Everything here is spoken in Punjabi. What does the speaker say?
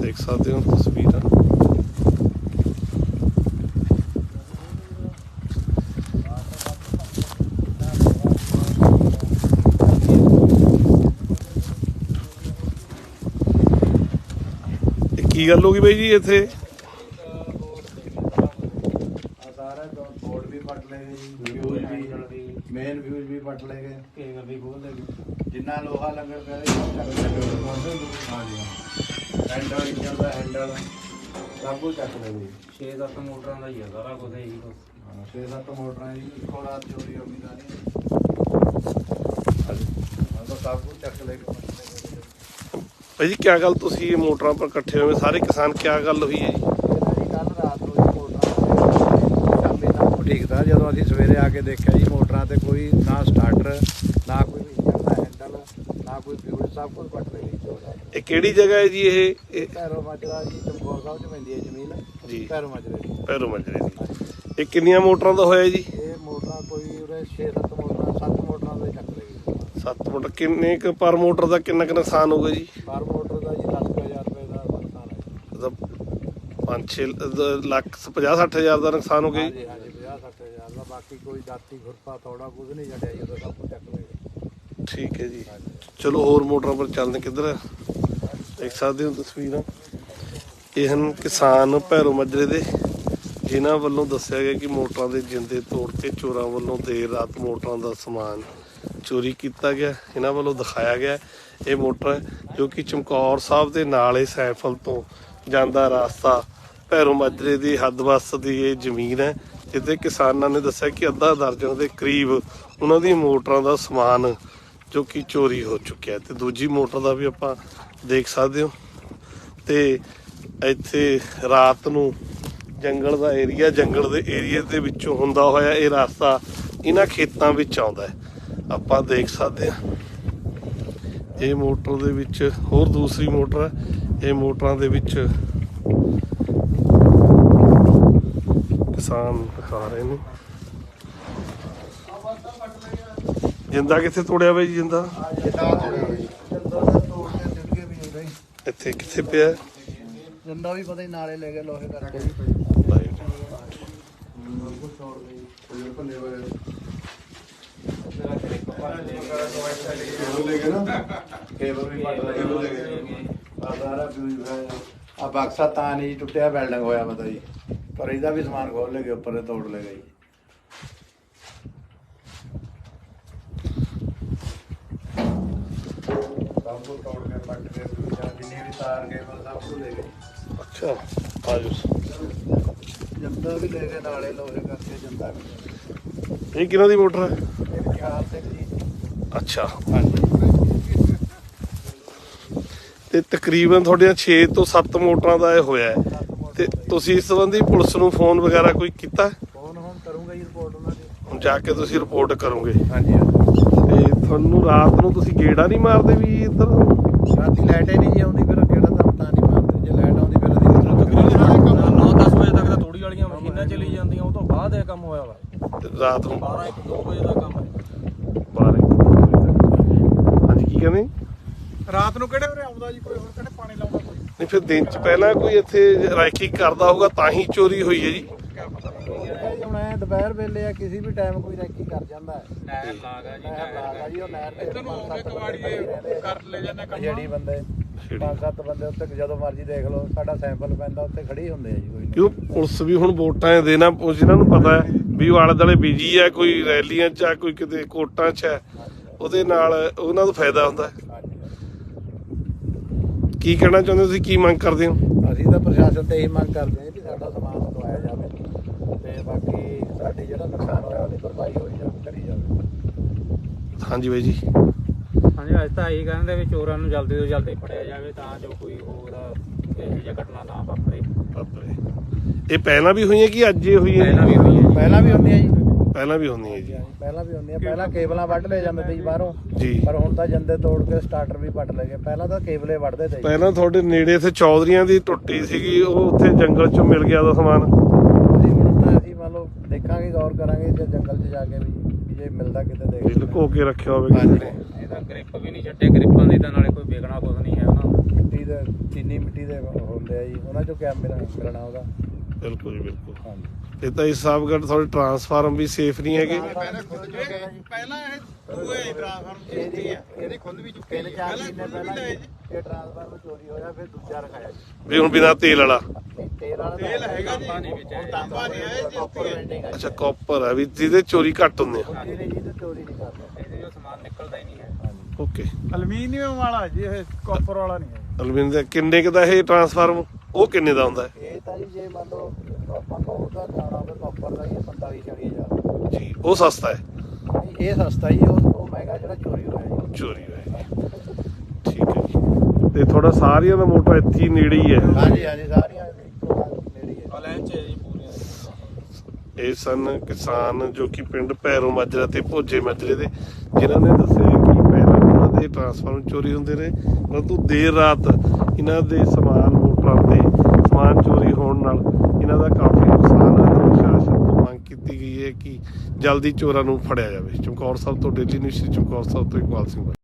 ਦੇਖ ਸਕਦੇ ਹੋ ਤਸਵੀਰਾਂ। ਇਹ ਕੀ ਗੱਲ ਹੋ ਗਈ ਬਾਈ ਜੀ ਇੱਥੇ? ਸਾਰਾ ਬੋਰਡ ਵੀ ਪੱਟ ਲਏ ਗਏ ਜੀ ਫਿਊਜ਼ ਵੀ ਮੇਨ ਫਿਊਜ਼ ਵੀ ਪੱਟ ਲਏ ਗਏ ਕੇਬਲ ਵੀ ਖੋਲ ਦੇ ਜਿੰਨਾ ਲੋਹਾ ਲੰਗਰ ਪਿਆ ਸੀ ਸਭ ਚੱਕ ਹਾਂ ਜੀ ਹੈਂਡਲ ਇੰਜਨ ਦਾ ਹੈਂਡਲ ਸਭ ਕੁਝ ਚੱਕ ਲਏ ਜੀ 6-7 ਮੋਟਰਾਂ ਦਾ ਹੀ ਆ ਸਾਰਾ ਕੁਝ ਇਹੀ ਕੁਛ। ਹਾਂ ਛੇ ਸੱਤ ਮੋਟਰਾਂ ਜੀ ਇੱਕੋ ਰਾਤ ਚੋਰੀ ਹੋ ਗਈ ਹਾਂ ਤਾਂ ਸਭ ਕੁਝ ਚੱਕ ਲਏ ਗਏ ਭਾਈ ਜੀ ਕੀ ਗੱਲ ਤੁਸੀਂ ਇਹ ਮੋਟਰਾਂ ਪਰ ਇਕੱਠੇ ਹੋਏ ਸਾਰੇ ਕਿਸਾਨ ਕੀ ਗੱਲ ਹੋਈ ਹੈ ਜੀ? ਕੱਲ ਰਾਤ ਨੂੰ ਜੀ ਮੋਟਰਾਂ ਸ਼ਾਮੀ ਨਾਲ ਠੀਕ ਤਾਂ ਜਦੋਂ ਅਸੀਂ ਸਵੇਰੇ ਆ ਕੇ ਦੇਖਿਆ ਜੀ ਮੋਟਰਾਂ ਤੇ ਕੋਈ ਨਾ ਸਟਾਰਟਰ ਨਾ ਕੋਈ ਇੰਜਨ ਦਾ ਹੈਂਡਲ ਨਾ ਕੋਈ ਲਈ ਇਹ ਕਿਹੜੀ ਜਗ੍ਹਾ ਹੈ ਜੀ ਇਹ? ਇਹ ਭੈਰੋ ਮਾਜਰਾ ਜੀ ਚਮਕੌਰ ਸਾਹਿਬ ਚ ਪੈਂਦੀ ਹੈ ਜ਼ਮੀਨ। ਜੀ। ਭੈਰੋ ਮਾਜਰੇ ਦੀ ਪੈਰੋ ਮਜਰੇ ਦੀ ਇਹ ਕਿੰਨੀਆਂ ਮੋਟਰਾਂ ਦਾ ਹੋਇਆ ਜੀ? ਇਹ ਮੋਟਰਾਂ ਕੋਈ ਉਰੇ 6-7 ਮੋਟਰਾਂ 7 ਮੋਟਰਾਂ ਦੇ ਚੱਕ ਗਏ 7 ਮੋਟਰ ਕਿੰਨੇ ਕੁ ਪਰ ਮੋਟਰ ਦਾ ਕਿੰਨਾ ਕੁ ਨੁਕਸਾਨ ਹੋਊਗਾ ਜੀ? ਪਰ ਮੋਟਰ ਦਾ ਜੀ 10000 ਰੁਪਏ ਦਾ ਨੁਕਸਾਨ ਹੈ ਜੀ। ਮਤਲਬ 5-6 ਲੱਖ 50-60 ਹਜ਼ਾਰ ਦਾ ਨੁਕਸਾਨ ਹੋ ਗਿਆ ਜੀ? ਹਾਂਜੀ ਹਾਂਜੀ 50-60000 ਦਾ। ਬਾਕੀ ਕੋਈ ਦਾਤੀ ਖੁਰਪਾ ਥੋੜਾ ਕੁਝ ਨਹੀਂ ਛੱਡਿਆ ਜੀ ਉਹਦਾ ਸਭ ਕੁਝ ਚੱਕ ਲਏ ਗਏ ਠੀਕ ਹੈ ਜੀ। ਚਲੋ ਹੋਰ ਮੋਟਰਾਂ ਪਰ ਚੱਲਦੇ ਕਿੱਧਰ ਆ? ਦੇਖ ਸਕਦੇ ਹੋ ਤਸਵੀਰਾਂ। ਇਹ ਹਨ ਕਿਸਾਨ ਭੈਰੋ ਮਜਰੇ ਦੇ, ਜਿਨ੍ਹਾਂ ਵੱਲੋਂ ਦੱਸਿਆ ਗਿਆ ਕਿ ਮੋਟਰਾਂ ਦੇ ਜਿੰਦੇ ਤੋੜ ਕੇ ਚੋਰਾਂ ਵੱਲੋਂ ਦੇਰ ਰਾਤ ਮੋਟਰਾਂ ਦਾ ਸਮਾਨ ਚੋਰੀ ਕੀਤਾ ਗਿਆ। ਇਹਨਾਂ ਵੱਲੋਂ ਦਿਖਾਇਆ ਗਿਆ ਇਹ ਮੋਟਰ ਹੈ ਜੋ ਕਿ ਚਮਕੌਰ ਸਾਹਿਬ ਦੇ ਨਾਲ ਇਹ ਸੈਫਲ ਤੋਂ ਜਾਂਦਾ ਰਸਤਾ ਭੈਰੋ ਮਜਰੇ ਦੀ ਹੱਦ ਵੱਸ ਦੀ ਇਹ ਜ਼ਮੀਨ ਹੈ, ਜਿੱਥੇ ਕਿਸਾਨਾਂ ਨੇ ਦੱਸਿਆ ਕਿ ਅੱਧਾ ਦਰਜਨ ਦੇ ਕਰੀਬ ਉਹਨਾਂ ਦੀ ਮੋਟਰਾਂ ਦਾ ਸਮਾਨ ਜੋ ਕਿ ਚੋਰੀ ਹੋ ਚੁੱਕਿਆ ਤੇ ਦੂਜੀ ਮੋਟਰ ਦਾ ਵੀ ਆਪਾਂ ਦੇਖ ਸਕਦੇ ਹੋ। ਤੇ ਇੱਥੇ ਰਾਤ ਨੂੰ ਜੰਗਲ ਦਾ ਏਰੀਆ ਜੰਗਲ ਦੇ ਏਰੀਆ ਦੇ ਵਿੱਚੋਂ ਹੁੰਦਾ ਹੋਇਆ ਇਹ ਰਸਤਾ ਇਹਨਾਂ ਖੇਤਾਂ ਵਿੱਚ ਆਉਂਦਾ ਹੈ। ਆਪਾਂ ਦੇਖ ਸਕਦੇ ਹਾਂ। ਇਹ ਮੋਟਰ ਦੇ ਵਿੱਚ ਹੋਰ ਦੂਸਰੀ ਮੋਟਰ ਹੈ। ਇਹ ਮੋਟਰਾਂ ਦੇ ਵਿੱਚ ਕਿਸਾਨ ਦਿਖਾ ਰਹੇ ਨੇ। ਜਿੰਦਾ ਕਿੱਥੇ ਤੋੜਿਆ ਬਾਈ ਜੀ ਜਿੰਦਾ? ਇੱਥੇ ਕਿੱਥੇ ਪਿਆ? ਜੰਦਾ ਵੀ ਪਤਾ ਹੀ ਨਾਲੇ ਲੈ ਗਏ ਲੋਹੇ ਵੀ ਪੱਟ ਲਏ ਆ ਬਕਸਾ ਤਾਂ ਨਹੀਂ ਟੁੱਟਿਆ ਵੈਲਡਿੰਗ ਹੋਇਆ ਪਤਾ ਜੀ। ਪਰ ਇਹਦਾ ਵੀ ਸਮਾਨ ਖੋਲ ਲੈ ਗਏ ਉੱਪਰ ਤੋੜ ਲੈ ਗਏ ਜੀ ਸਭ ਕੁਝ ਤੋੜ ਕੇ ਪੱਟ ਕੇ ਫਿਊਜ਼ਾਂ ਜਿੰਨੀ ਵੀ ਤਾਰ ਕੇਬਲ ਸਭ ਕੁਝ ਲੈ ਗਏ। ਅੱਛਾ ਆਜੋ ਜੰਦਾ ਵੀ ਲੈ ਗਏ ਨਾਲੇ ਲੋਹੇ ਕਰਕੇ ਜੰਦਾ ਵੀ। ਲੈ ਗਏ। ਇਹ ਕਿਹਨਾਂ ਦੀ ਮੋਟਰ ਹੈ? ਇਹ ਜੀ। ਅੱਛਾ ਤੇ ਤਕਰੀਬਨ ਤੁਹਾਡੀਆਂ 6 ਤੋਂ 7 ਮੋਟਰਾਂ ਦਾ ਇਹ ਹੋਇਆ ਹੈ। ਤੇ ਤੁਸੀਂ ਇਸ ਸੰਬੰਧੀ ਪੁਲਿਸ ਨੂੰ ਫੋਨ ਵਗੈਰਾ ਕੋਈ ਕੀਤਾ ਹੁਣ ਕਰੂੰਗਾ ਜੀ ਰਿਪੋਰਟ ਉਹਨਾਂ ਦੀ ਹੁਣ ਜਾ ਕੇ ਤੁਸੀਂ ਰਿਪੋਰਟ ਕਰੋਗੇ। ਹਾਂਜੀ ਤੇ ਤੁਹਾਨੂੰ ਰਾਤ ਨੂੰ ਤੁਸੀਂ ਗੇੜਾ ਨਹੀਂ ਮਾਰਦੇ ਵੀ ਇੱਧਰ? ਰਾਤੀ ਲਾਈਟ ਹੀ ਨਹੀਂ ਜੀ ਆਉਂਦੀ ਫਿਰ ਕਿਹੜਾ ਤਾਂ ਤਾਂ ਨਹੀਂ ਮਾਰਦੇ। ਜੇ ਲਾਈਟ ਆਉਂਦੀ ਫਿਰ ਅਸੀਂ 9-10 ਵਜੇ ਤੱਕ ਤਾਂ ਤੋੜੀ ਵਾਲੀਆਂ ਮਸ਼ੀਨਾਂ ਚਲੀ ਜਾਂਦੀਆਂ ਉਹ ਤੋਂ ਬਾਅਦ ਇਹ ਕੰਮ ਹੋਇਆ ਵਾ। ਤੇ ਰਾਤ ਨੂੰ 12-1-2 ਵਜੇ ਦਾ ਕੰਮ ਹੈ। ਬਾਰੇ ਹਾਂਜੀ ਕੀ ਕਹਿੰਦੇ? ਰਾਤ ਨੂੰ ਕਿਹੜੇ ਉਰੇ ਆਉਂਦਾ ਜੀ ਕੋਈ ਹੋਰ ਕਿਹੜੇ ਪਾਣੀ ਲਾਉਂਦਾ ਕੋਈ? ਨਹੀਂ ਫਿਰ ਦਿਨ ਚ ਪਹਿਲਾਂ ਕੋਈ ਇੱਥੇ ਰਾਈਕੀ ਕਰਦਾ ਹੋਊਗਾ ਤਾਂ ਹੀ ਚੋਰੀ ਹੋਈ ਹੈ ਜੀ। ਐ ਦੁਪਹਿਰ ਵੇਲੇ ਆ ਕਿਸੇ ਵੀ ਟਾਈਮ ਕੋਈ ਰੈਕੀ ਕਰ ਜਾਂਦਾ ਹੈ। ਨਹਿਰ ਲਾਗਾ ਜੀ ਨਹਿਰ ਲਾਗਾ ਜੀ ਉਹ ਨਹਿਰ ਤੇ ਇੱਧਰ ਨੂੰ ਕਵਾੜੀਏ ਕਰ ਲੈ ਜਾਂਦੇ ਕੰਮ। ਜਿਹੜੀ ਬੰਦੇ ਪੰਜ ਸੱਤ ਬੰਦੇ ਉੱਤੇ ਜਦੋਂ ਮਰਜ਼ੀ ਦੇਖ ਲਓ ਸਾਡਾ ਸੈਂਪਲ ਪੈਂਦਾ ਉੱਤੇ ਖੜੇ ਹੁੰਦੇ ਆ ਜੀ ਕੋਈ ਕਿਉਂ ਪੁਲਿਸ ਵੀ ਹੁਣ ਵੋਟਾਂ ਦੇ ਦੇਣਾ ਉਹ ਜਿਹਨਾਂ ਨੂੰ ਪਤਾ ਹੈ ਵੀ ਉਹ ਆਲੇ ਦੁਆਲੇ ਬਿਜ਼ੀ ਹੈ ਕੋਈ ਰੈਲੀਆਂ 'ਚ ਆ ਕੋਈ ਕਿਤੇ ਕੋਟਾਂ 'ਚ ਹੈ ਉਹਦੇ ਨਾਲ ਉਹਨਾਂ ਨੂੰ ਫਾਇਦਾ ਹੁੰਦਾ। ਕੀ ਕਹਿਣਾ ਚਾਹੁੰਦੇ ਤੁਸੀਂ ਕੀ ਮੰਗ ਕਰਦੇ ਹੋ? ਅਸੀਂ ਤਾਂ ਪ੍ਰਸ਼ਾਸਨ ਤੇ ਇਹੀ ਮੰਗ ਕਰਦੇ ਹਾਂ ਵੀ ਸਾਡਾ ਸਮਾਨ ਦਵਾਇਆ ਜਾਵੇ। ਤੇ ਬਾਕੀ ਸਾਡੀ ਜਿਹੜਾ ਨੁਕਸਾਨ ਹੋਇਆ ਉਹਦੀ ਭਰਪਾਈ ਹੋਈ ਜਾਵੇ ਕਰੀ ਜਾਵੇ। ਹਾਂਜੀ ਬਾਈ ਜੀ। ਹਾਂਜੀ ਅੱਜ ਤਾਂ ਇਹੀ ਕਹਿੰਦੇ ਵੀ ਚੋਰਾਂ ਨੂੰ ਜਲਦੀ ਤੋਂ ਜਲਦੀ ਫੜਿਆ ਜਾਵੇ ਤਾਂ ਜੋ ਕੋਈ ਹੋਰ ਇਹੋ ਜਿਹੀ ਘਟਨਾ ਨਾ ਵਾਪਰੇ। ਬਾਪਰੇ ਇਹ ਪਹਿਲਾਂ ਵੀ ਹੋਈਆਂ ਕਿ ਅੱਜ ਹੈ ਪਹਿਲਾਂ ਵੀ ਹੋਈ ਹੈ ਜੀ। ਪਹਿਲਾਂ ਵੀ ਹੁੰਦੀਆਂ ਜੀ। ਪਹਿਲਾਂ ਵੀ ਹੁੰਦੀਆਂ ਜੀ। ਪਹਿਲਾਂ ਵੀ ਹੁੰਦੀਆਂ। ਪਹਿਲਾਂ ਕੇਬਲਾਂ ਵੱਢ ਲੈ ਜਾਂਦੇ ਤੇ ਜੀ ਬਾਹਰੋਂ। ਜੀ। ਪਰ ਹੁਣ ਤਾਂ ਜੰਦੇ ਤੋੜ ਕੇ ਸਟਾਰਟਰ ਵੀ ਪੱਟ ਲਏ ਗਏ। ਪਹਿਲਾਂ ਤਾਂ ਕੇਬਲੇ ਵੱਢਦੇ ਤੇ ਜੀ। ਪਹਿਲਾਂ ਤੁਹਾਡੇ ਨੇੜੇ ਇੱਥੇ ਚੌਧਰੀਆਂ ਦੀ ਟੁੱਟੀ ਸੀਗੀ ਉਹ ਉੱਥੇ ਜੰਗਲ 'ਚੋਂ ਮਿਲ ਗਿਆ ਦਾ ਸਮਾਨ ਅਸੀਂ ਹੁਣ ਤਾਂ ਅਸੀਂ ਮੰਨ ਲਓ ਦੇਖਾਂਗੇ ਗੌਰ ਕਰਾਂਗੇ ਜੇ ਕੇ ਵੀ ਜੇ ਮਿਲਦਾ ਕਿਤੇ ਦੇਖ ਵੀ ਲੁਕੋ ਕੇ ਰੱਖਿਆ ਹੋਵੇ ਕਿਸੇ ਨੇ। ਇਹਦਾ ਗ੍ਰਿਪ ਵੀ ਨਹੀਂ ਛੱਡੇ ਗ੍ਰਿਪਾਂ ਦੀ ਤਾਂ ਨਾਲੇ ਕੋਈ ਵੇਖਣਾ ਕੁਝ ਨਹੀਂ ਹੈ ਉਹਨਾਂ ਦਾ ਮਿੱਟੀ ਦੇ ਚੀਨੀ ਮਿੱਟੀ ਦੇ ਹੁੰਦੇ ਆ ਜੀ ਉਹਨਾਂ ਚੋਂ ਮਿਲਣਾ ਮਿਲਣਾ ਉਹਦਾ। ਬਿਲਕੁਲ ਜੀ ਬਿਲਕੁਲ। ਹਾਂਜੀ। ਇਹ ਤਾਂ ਇਸ ਹਿਸਾਬਗੜ ਤੁਹਾਡੇ ਟਰਾਂਸਫਾਰਮ ਵੀ ਸੇਫ ਨਹੀਂ ਹੈਗੇ। ਪਹਿਲਾਂ ਇਹ ਦੂਏ ਟ੍ਰਾਂਸਫਾਰਮ ਚੁੱਕੀ ਆ। ਇਹਦੀ ਖੁੱਦ ਵੀ ਚੁੱਕੀ ਤਿੰਨ ਚਾਰ ਮਹੀਨੇ ਪਹਿਲਾਂ ਇਹ ਟ੍ਰਾਂਸਫਾਰਮਰ ਚੋਰੀ ਹੋਇਆ ਫਿਰ ਦੂਜਾ ਰਖਾਇਆ ਵੀ ਹੁਣ ਬਿਨਾ ਤੇਲ ਵਾਲਾ। ਤੇਲ ਵਾਲਾ ਤੇਲ ਹੈਗਾ ਜੀ ਨਹੀਂ ਵਿੱਚ ਹੁਣ ਤਾਂਬਾ ਨਹੀਂ ਜੀ ਹੈ। ਅੱਛਾ ਕਾਪਰ ਆ ਵੀ ਜਿਹਦੇ ਚੋਰੀ ਘੱਟ ਹੁੰਦੇ ਆ। ਇਹਨੇ ਜੀ ਤੇ ਚੋਰੀ ਨਹੀਂ ਕਰਦਾ। ਇਹਦੇ ਜੋ ਸਮਾਨ ਨਿਕਲਦਾ ਹੀ ਨਹੀਂ ਹੈ। ਹਾਂਜੀ ਓਕੇ ਐਲੂਮੀਨੀਅਮ ਵਾਲਾ ਜੀ ਇਹ ਕਾਪਰ ਵਾਲਾ ਨਹੀਂ ਹੈ। ਅਲਵਿੰਦ ਦਾ ਕਿੰਨੇ ਕੁ ਦਾ ਇਹ ਟਰਾਂਸਫਾਰਮ ਉਹ ਕਿੰਨੇ ਦਾ ਹੁੰਦਾ ਹੈ? ਇਹ ਤਾਂ ਜੀ ਜੇ ਮੰਨ ਲਓ ਆਪਾਂ ਦਾਣਾ ਹੋਵੇ ਕਾਪਰ ਦਾ ਇਹ 45 40 ਹਜ਼ਾਰ। ਜੀ ਉਹ ਸਸਤਾ ਹੈ। ਨਹੀਂ, ਇਹ ਸਸਤਾ ਹੀ ਉਹ ਉਹ ਮਹਿੰਗਾ ਜਿਹੜਾ ਚੋਰੀ ਹੋਇਆ ਜੀ। ਚੋਰੀ ਹੋਇਆ ਜੀ। ਠੀਕ ਹੈ ਜੀ। ਤੇ ਥੋੜਾ ਸਾਰੀਆਂ ਦਾ ਮੋਟਰ ਇੱਥੇ ਹੀ ਨੇੜੇ ਹੀ ਹੈ। ਹਾਂਜੀ ਹਾਂਜੀ ਸਾਰੀਆਂ ਇੱਕੋ ਗੱਲ ਨੇੜੇ ਹੀ ਹੈ। ਲੈਂਚ ਹੈ ਜੀ ਪੂਰੀ ਇਹ ਸਨ ਕਿਸਾਨ ਜੋ ਕਿ ਪਿੰਡ ਭੈਰੋ ਮਾਜਰਾ ਤੇ ਭੋਜੇ ਮਾਜਰੇ ਦੇ ਜਿਨ੍ਹਾਂ ਨੇ ਦੱਸਿਆ ਕਿ ਪਹਿਲਾਂ ਉਹਨਾਂ ਦੇ ਟਰਾਂਸਫਾਰਮਰ ਚੋਰੀ ਹੁੰਦੇ ਰਹੇ ਪਰੰਤੂ ਦੇਰ ਰਾਤ ਇਹਨਾਂ ਦੇ ਸਮਾਨ ਮੋਟਰਾਂ ਤੇ ਸਮਾਨ ਚੋਰੀ ਹੋਣ ਨਾਲ ਇਹਨਾਂ ਦਾ ਕਾਫੀ ਨੁਕਸਾਨ ਹੈ। ਤੇ ਪ੍ਰਸ਼ਾਸਨ ਤੋਂ ਮੰਗ ਕੀਤੀ ਗਈ ਹੈ ਕਿ ਜਲਦੀ ਚੋਰਾਂ ਨੂੰ ਫੜਿਆ ਜਾਵੇ। ਚਮਕੌਰ ਸਾਹਿਬ ਤੋਂ ਡੇਲੀ ਨਿਊਜ਼, ਚਮਕੌਰ ਸਾਹਿਬ ਤੋਂ ਇਕਬਾਲ ਸਿੰਘ